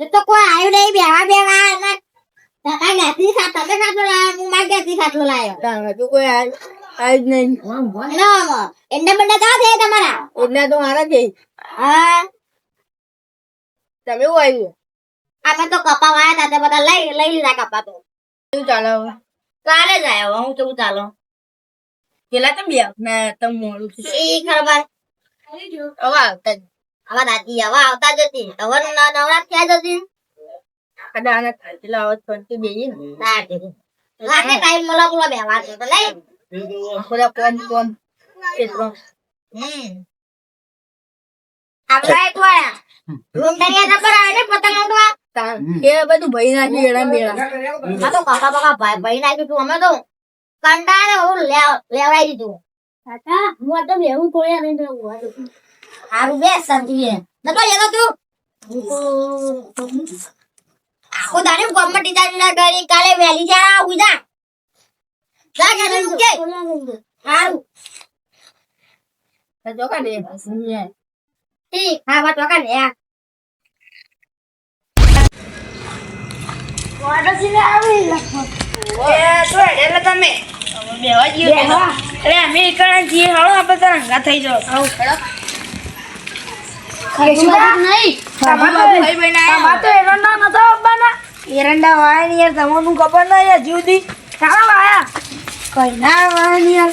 એ તો કોઈ આવ્યું નહીં બેવા બેવા અને કાકા ઘેરથી ખા તમે ખાટલો લાવ્યો હું મારા ઘેરથી ખાટલો લાવ્યો હજુ કોઈ આય જ નહીં. એંડા બંડા કાં છે તમારા? એટલા તો મારા છે. હા. તમે શું આવ્યું? અમે તો કપા વાયા હતા તે બધા લઈ લઈ લીધા કપા તો. શું ચાલે હવે? કાલે જ આવ્યો હું કેવું ચાલો? પેલા તમે બે ના તમે મોડું છે ઈ ખબર? હવે આવતા હવે દાદી હવા આવતા જ હતી. હવે નવરાત થયા જ હતી. આને પેલા હવે શાંતિ બેસી રાતે ટાઈમ મળે બોલો બેવા તો નહીં બધા કોમ કોમ એટલો આપણે તો આયા રૂમ દરિયા જબર આવે ને પતંગ ઉડવા. એ બધું ભાઈ નાખ્યું એડા મેળા. આ તો કાકા બાકા ભાઈ ભાઈ નાખ્યું તું અમે તો કંટાળે હું લેવ- લેવડાવી દીધું. કાકા હું તો બેવું થોડી નહીં હારું બે સમજી નતો યતો તું આખો દાડે ગમમાં ટીચર ના ગઈ કાલે વહેલી જા ઉજા જા. ઘરે તું કે હારું. ને કાઢે ઠીક હા વાત વખત લે એટલે તમે બેવા જઈએ એટલે અમે એકલા જઈએ હાલો આપણે તો રંગા થઈ જાવ આવું આયા. એરંડા વાયા ને યાર તમને ખબર ના યાર જુદી કાળા વાયા કઈ ના વાયા ને યાર.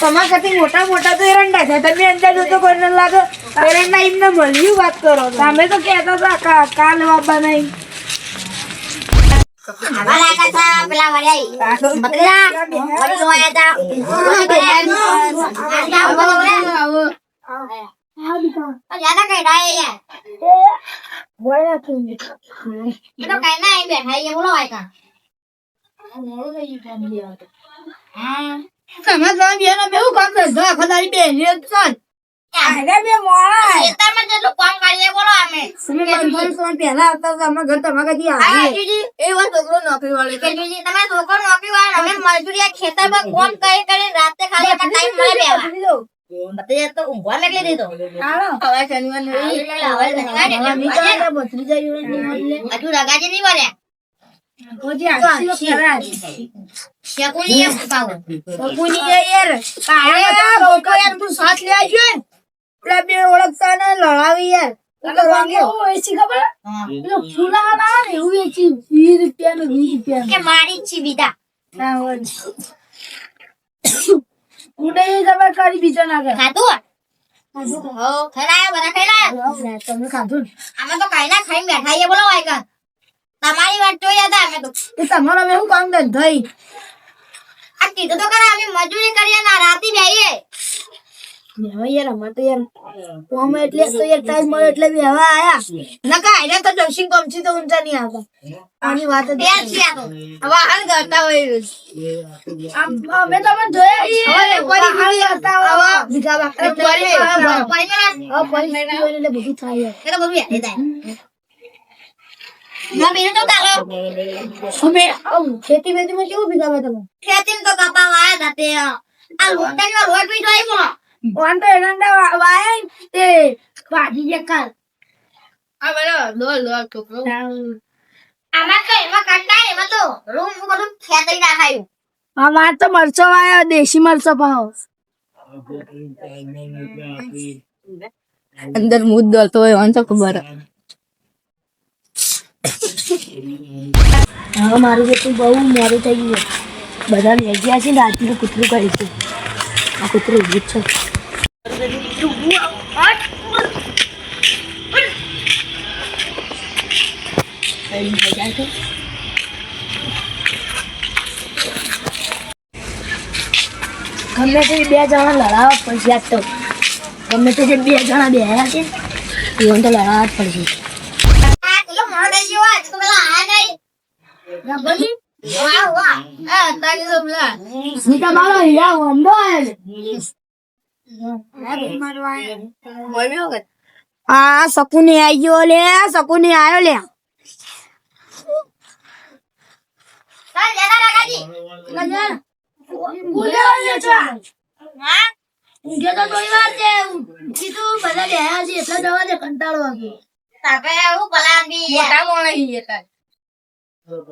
તમારા સાથે મોટા મોટા તો એરંડા છે. તમે અંદાજો તો કોઈ ન લાગે. એરંડા એમને મળ્યું વાત કરો તમે તો કહેતા હતા કા- કાલ વાપા નહીં આવા લાગા હતા પેલા વળ્યા બકરા. વળી જોયા હતા. હા તમે બેવું કામ અરે બે ખેતરમાં જેટલું કામ કરીએ બોલો અમે તમે બંધન પહેલા હતા તો ઘર તમારા કદી હા એ વાત છોકરો નોકરી વાળી છે. જીજી તમે છોકરો નોકરી વાળા અમે મજૂરી ખેતરમાં કામ કરી કરી રાતે ખાલી ટાઈમ મળે બેવા બધી તો ઊંઘવા મેકલી દીધો હવે શનિવાર. હજુ રગાજી નહીં બોલ્યા લડાવી યાર. મારી જ છી બીજા. ના હોય. તમે કરી બીજો ના ખાધું? હો ખરાયા બધા ખાઈ તમે ખાધું અમે તો કઈ ના ખાઈને બેઠા છીએ બોલો વાયકા તમારી વાત જોઈ હતા અમે તો. એ તમારો અમે શું કામ ધંધાઈ આ કીધું તો ખરા અમે મજૂરી કરીએ ના રાતી બેહીએ. હવે યાર અમારે તો યાર કોમ એટલે તો યાર ટાઈમ મળે એટલે બી હવે આયા નકા એને તો જવસિંગ કમથી તો ઊંચા નહીં આવતા. આની વાત જ બે છીએ આ તો. હવે હાલ કરતા હોય અમે તો મને જોયા છીએ. હવે પરી હાલ કરતા હોય. ભીખા બાપા પરી હવે પરી એટલે બધું થાય એ બધું યાદ થાય. ના બીજું તો ચાલો અમે આમ ખેતી બેતીમાં કેવું ભીખા તમે? ખેતી તો કપાવા વાયા હતા તે. આ લોટની લોટ બી જોઈ વાન તો એરંડા વાયા તે ભાજી જે કાલ. આ બરાબર દોડ દોડ છોકરો. આમાં તો એમાં કંટાળ એમાં તો રૂમ બધું ખેતરી નાખાયું. અમાર તો મરચો વાયો દેશી મરચો ભાવ. અંદર મુદ્દ દોલતો હોય વાંચો ખબર. હવે મારું જેટલું બહુ મોડું થઈ ગયું બધા લઈ ગયા છે ને આજનું કૂતરું કરીશું આ કૂતરું ઉભું જ છે. ગમે તે બે જણા લડાવવા પડશે આજ તો. ગમે તે જે બે જણા બેહ્યા છે એવું તો લડાવવા જ પડશે. થઈ આયા નહીં વાહ વાહ આ તારી તો પેલા સીતા મારો હીરા વંદો આ શકુની આઈ ગયો લે, શકુની આયો લે ચાલ જતા રાખાજી હા ઊંઘે તો થોડી વાર છે કીધું બધા બેહ્યા છે એટલે દવા દે કંટાળો વાગ્યો તમે એવું પલાવી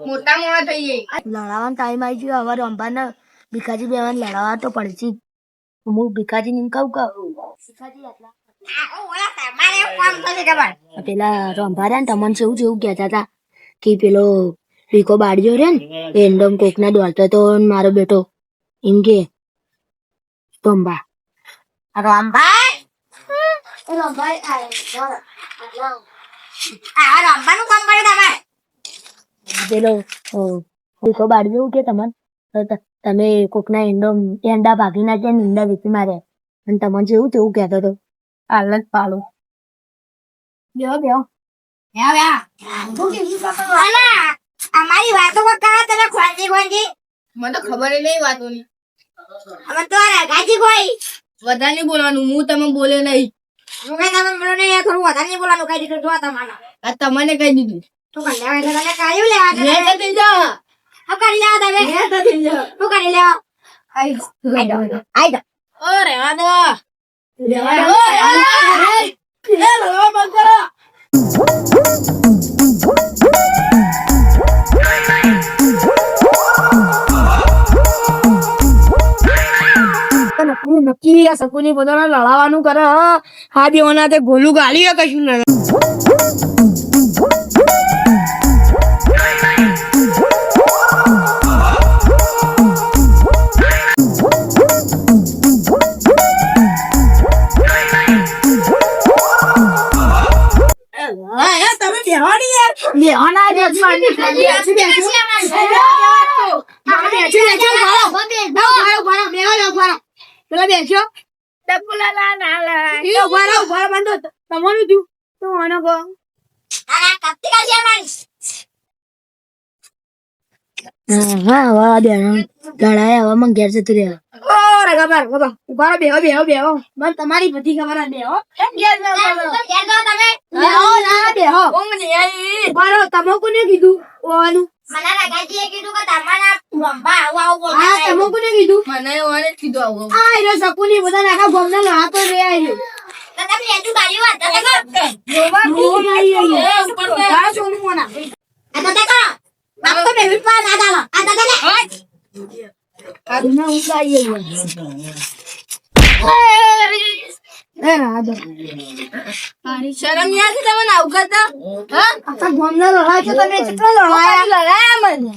મોટા મોણા લડાવવાનો ટાઈમ આવી ગયો. હવે રંભાને ભીખાજી બેવાને લડાવવા તો પડશે. હું ભીખાજી ને કહું કહું ઓલા તમારે એવું કામ થશે ખબર. પેલા રંભા ને તમને જેવું જેવું કહેતા હતા કે પેલો રીકો બાળ્યો રે ને. એન્ડમ કોકના દોડતો તો મારો બેટો. એમ કે રંભા રંભાઈ આ રંભાનું કામ કર્યું તમે. પેલો અ, બાળ્યો એવું કે તમને. તમે કોકના એંડો એંડા ભાગી નાખ્યા ને ઈંડા વેચી માર્યા અને તમને જેવું તેવું કહેતો હતો જ પાલો બેહો અમારી વાતો પર કા તમે ખોંજી ખોંજી મને તો ખબર નહીં વાતોની. અમે તો ગાજી કોઈ. વધારે નહીં બોલવાનું હું તમે બોલે નહીં. હું કઈ તમે બોલો નહીં થોડું વધારે નહીં બોલવાનું કઈ દીધું જોવા તમારા. આ તમને કઈ દીધું. તું કંટાળે એટલે તને કાયું લેવા મેં તમે તો જા હું કરી લેવા તમે? લે તો જા તું કરી લેવા? આઈ દો આઈ દો ઓ રહેવા દો. રહેવા દો. એ રહેવા બંધ કરો. નક્કી નક્કી આ સકુની બધાને લડાવાનું કરે હા દેવાના તે ગોલું ગાલી કશું ના હા પેલા બેસ્યો ડબુલા ના લા એ ઉભારો ઉભારો બંધો. તમારું થયું. તો આનો કહો. હા વાહ બેન. લડાય હવે મને ઘેર જતું રહે ઓ રે ગબર ગબર ઉભારો બેહો બેહો બેહો. મને તમારી બધી ખબર આ બેહો. ઘેર જાવ બેહો ના બેહો ઊંઘ નહીં આવી ઉભારો તમે કોને કીધું? ઓવાનું હા તમે કોને કીધું? મને ઓને કીધું આવું. આ એનો સકુની બધા આખા ગોમના લડાતો રે આયો ગોવા નહીં આયો એ ઉપર બે. આ સોનું મોના આ દુના ઊંચા આયો એ રાધો શરમ યાદ તમે આવું કરતા? આખા ગોમના લડાય છે તમે કેટલા લડાયા લડાયા મને.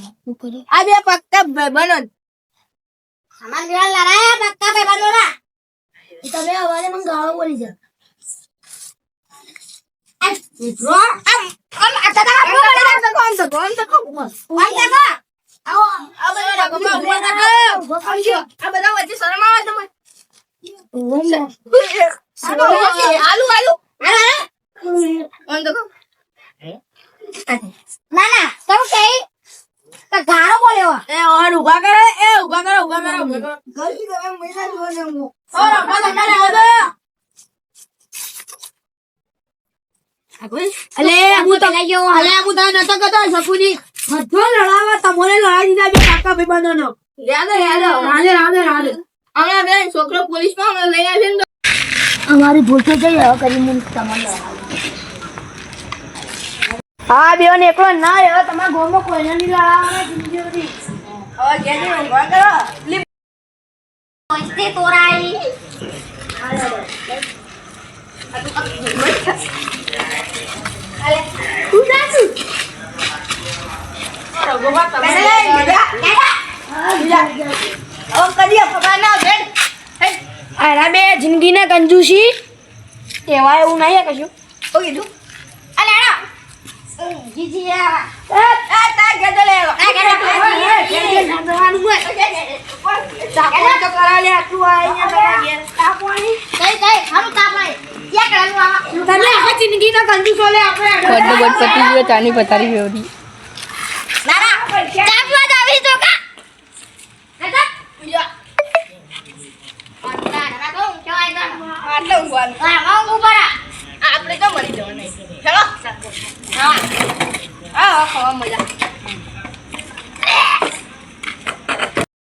આ બે પક્કા ભાઈબંધો તમે અવાજે મને ગાળો બોલી જા આ બધા વચ્ચે શરમ આવે તમને? આલુ આલુ ના ના તમે કઈ ગાળો બોલ્યો એ ઓન ઊભા કરે એ ઊભા કરો ઊભા કરો કરો ગલતી તમે મહિના જોને હું ઓ રમવા તમને આવો તો અલે હું તો અલે હું તને નતો કહેતો સપુની બધો લડાવા તમને લડાઈ દીધા બે કાકા ભાઈબંધોનો યાદ યાદ રાધે રાધે રાધે હમણાં છોકરો પોલીસમાં લઈ આવ્યો ને અમારી ભૂલ થઈ ગઈ હવે કરી મને તમારે. હા બે ને એકલો ના હવે તમારા ગોમો કોઈને નહીં લડાવવાના જિંદગી બધી. હવે ઘેર જઈને ઊંઘવા કરો પૈસે તોરાઈ કદી ના ઘેર બે જિંદગીને કંજૂસી. એવા એવું નહીં કશું. ઓ કીધું? અલે એનો જીજીયા આ. આટલે ઊંઘવાનું. હા માં ઊભા આપણે તો મળી જવાનું ચલો હા. હા ખાવા મજા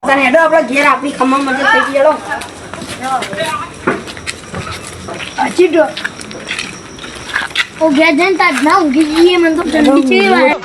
તને હેડો આપણે ઘેર આપણી ખમવા મજા થઈ હેડો. હજી ઓ ઘેર જઈને તાજ ના ઊંઘી જઈએ મને તો ઠંડી વાય